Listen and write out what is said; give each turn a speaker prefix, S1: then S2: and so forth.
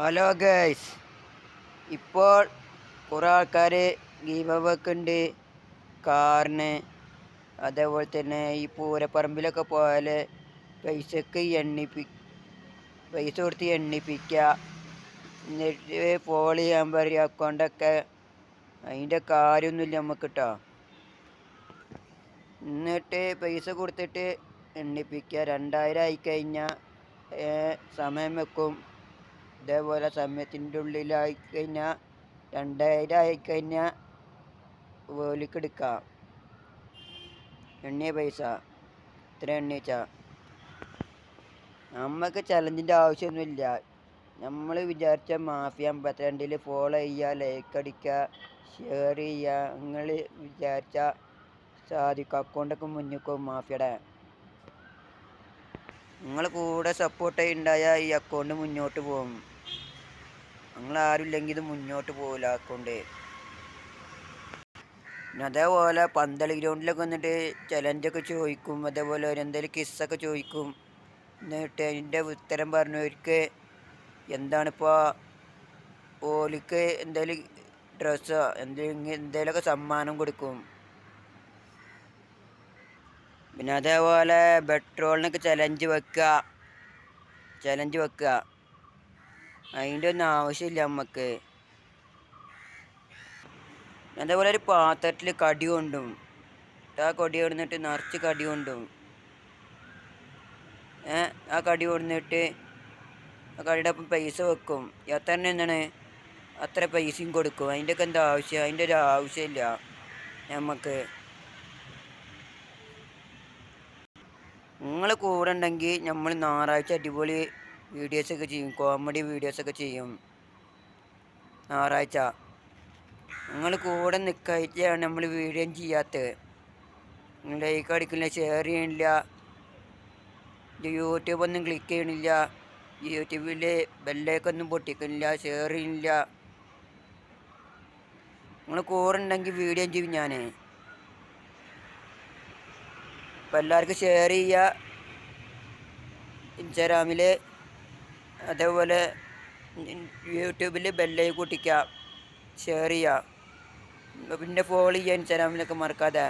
S1: Hello guys ഇപ്പോൾ കുറേ ആൾക്കാർ ഗീവൊക്കെ ഉണ്ട്. കാറിന് അതേപോലെ തന്നെ ഈ പൂരപ്പറമ്പിലൊക്കെ പോയാൽ പൈസക്ക് എണ്ണിപ്പി പൈസ കൊടുത്ത് എണ്ണിപ്പിക്കുക എന്നിട്ട് പോൾ ചെയ്യാൻ പറയുക അക്കൗണ്ടൊക്കെ അതിന്റെ കാര്യമൊന്നുമില്ല നമുക്ക് കേട്ടോ എന്നിട്ട് പൈസ കൊടുത്തിട്ട് എണ്ണിപ്പിക്കുക രണ്ടായിരം ആയിക്കഴിഞ്ഞാൽ സമയം വെക്കും. ഇതേപോലെ സമയത്തിന്റെ ഉള്ളിലായി കഴിഞ്ഞാൽ രണ്ടായിരം ആയിക്കഴിഞ്ഞാൽ ഓലിക്ക് എടുക്കാം. എണ്ണിയ പൈസ. ഇത്ര എണ്ണിച്ച. നമുക്ക് ചലഞ്ചിന്റെ ആവശ്യമൊന്നുമില്ല. നമ്മൾ വിചാരിച്ച മാഫിയ അമ്പത്തിരണ്ടിൽ ഫോളോ ചെയ്യുക ലൈക്ക് അടിക്കുക ഷെയർ ചെയ്യുക നിങ്ങൾ വിചാരിച്ച സാധിക്കും. അക്കൗണ്ടൊക്കെ മുന്നിക്കും മാഫിയുടെ. നിങ്ങൾ കൂടെ സപ്പോർട്ട് ഉണ്ടായാൽ ഈ അക്കൗണ്ട് മുന്നോട്ട് പോകും. നിങ്ങൾ ആരുമില്ലെങ്കിൽ ഇത് മുന്നോട്ട് പോകില്ല അക്കൗണ്ട് പിന്നെ അതേപോലെ പന്തളി ഗ്രൗണ്ടിലൊക്കെ വന്നിട്ട് ചലഞ്ചൊക്കെ ചോദിക്കും. അതേപോലെ അവരെന്തെങ്കിലും കിസ്സൊക്കെ ചോദിക്കും. എന്നിട്ട് അതിന്റെ ഉത്തരം പറഞ്ഞവർക്ക് എന്താണിപ്പോൾ ഓലിക്ക് എന്തെങ്കിലും ഡ്രസ്സോ എന്തെങ്കിലും എന്തെങ്കിലുമൊക്കെ സമ്മാനം കൊടുക്കും. പിന്നെ അതേപോലെ പെട്രോളിനൊക്കെ ചലഞ്ച് വെക്കുക ചലഞ്ച് വെക്കുക അതിന്റെ ഒന്നും ആവശ്യമില്ല നമുക്ക് അതേപോലെ ഒരു പാത്രത്തിൽ കടി കൊണ്ടും. ആ കടി കൊണ്ടിട്ട് നിറച്ച് കടി കൊണ്ടും. ആ കടി കൊണ്ടിട്ട് ആ കടിയുടെ ഒപ്പം പൈസ വെക്കും. എത്ര എന്താണ്? അത്ര പൈസയും കൊടുക്കും. അതിന്റെയൊക്കെ എന്താ ആവശ്യം? അതിന്റെ ഒരു ആവശ്യമില്ല നമുക്ക് നിങ്ങൾ കൂടെ ഉണ്ടെങ്കിൽ നമ്മൾ ഞായറാഴ്ച അടിപൊളി വീഡിയോസൊക്കെ ചെയ്യും. കോമഡി വീഡിയോസൊക്കെ ചെയ്യും. ഞായറാഴ്ച. നിങ്ങൾ കൂടെ നിൽക്കായിട്ടാണ് നമ്മൾ വീഡിയോ ചെയ്യാത്തത്. ലൈക്ക് അടിക്കില്ല ഷെയർ ചെയ്യണില്ല. യൂട്യൂബ് ഒന്നും ക്ലിക്ക് ചെയ്യണില്ല. യൂട്യൂബിൽ ബെല്ലേക്കൊന്നും പൊട്ടിക്കുന്നില്ല ഷെയർ ചെയ്യണില്ല. നിങ്ങൾ കൂടെ ഉണ്ടെങ്കിൽ വീഡിയോ ചെയ്യും ഞാൻ അപ്പോൾ എല്ലാവർക്കും ഷെയർ ചെയ്യുക ഇൻസ്റ്റാഗ്രാമിൽ അതേപോലെ യൂട്യൂബിൽ ബെല്ലൈ കൂട്ടിക്കുക ഷെയർ ചെയ്യുക പിന്നെ ഫോളോ ചെയ്യുക ഇൻസ്റ്റാഗ്രാമിലൊക്കെ മറക്കാതെ.